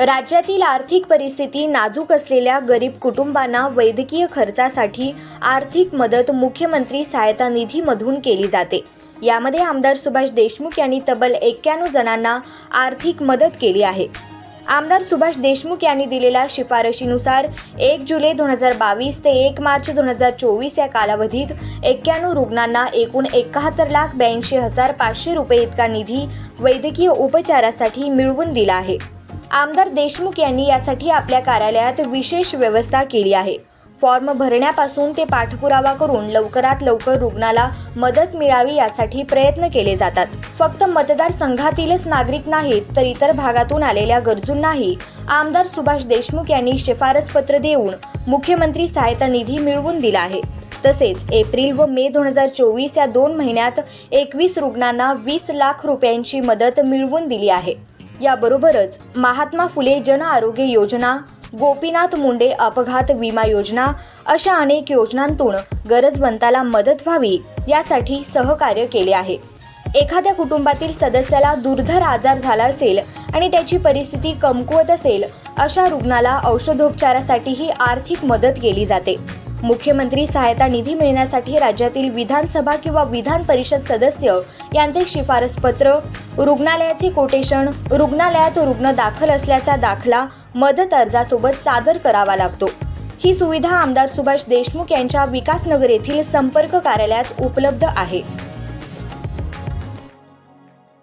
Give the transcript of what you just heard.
राज्यातील आर्थिक परिस्थिती नाजूक असलेल्या गरीब कुटुंबांना वैद्यकीय खर्चासाठी आर्थिक मदत मुख्यमंत्री सहायता निधीमधून केली जाते. यामध्ये आमदार सुभाष देशमुख यांनी तब्बल एक्क्याण्णव जणांना आर्थिक मदत केली आहे. आमदार सुभाष देशमुख यांनी दिलेल्या शिफारशीनुसार एक जुलै दोन हजार बावीस ते एक मार्च दोन हजार चोवीस या कालावधीत एक्क्याण्णव रुग्णांना एकूण एकाहत्तर लाख ब्याऐंशी हजार पाचशे रुपये इतका निधी वैद्यकीय उपचारासाठी मिळवून दिला आहे. आमदार देशमुख यांनी यासाठी आपल्या कार्यालयात विशेष व्यवस्था केली आहे. फॉर्म भरण्यापासून ते पाठपुरावा करून लवकरात लवकर रुग्णाला मदत मिळावी यासाठी प्रयत्न केले जातात. फक्त मतदारसंघातीलच नागरिक नाहीत तर इतर भागातून आलेल्या गरजूंनाही आमदार सुभाष देशमुख यांनी शिफारस पत्र देऊन मुख्यमंत्री सहायता निधी मिळवून दिला आहे. तसेच एप्रिल व मे दोन हजार चोवीस या दोन महिन्यात एकवीस रुग्णांना वीस लाख रुपयांची मदत मिळवून दिली आहे. याबरोबरच महात्मा फुले जन आरोग्य योजना गोपीनाथ मुंडे अपघात विमा योजना अशा अनेक योजनांतून गरजवंताला मदत व्हावी यासाठी सहकार्य केले आहे. एखाद्या कुटुंबातील सदस्याला दुर्धर आजार झाला असेल आणि त्याची परिस्थिती कमकुवत असेल अशा रुग्णाला औषधोपचारासाठीही आर्थिक मदत केली जाते. मुख्यमंत्री सहायता निधी मिळण्यासाठी राज्यातील विधानसभा किंवा विधान परिषद सदस्य यांचे शिफारस पत्र रुग्णालयाचे कोटेशन रुग्णालयात रुग्ण दाखल असल्याचा दाखला मदत अर्जासोबत सादर करावा लागतो. ही सुविधा आमदार सुभाष देशमुख यांच्या विकासनगर येथील संपर्क कार्यालयात उपलब्ध आहे.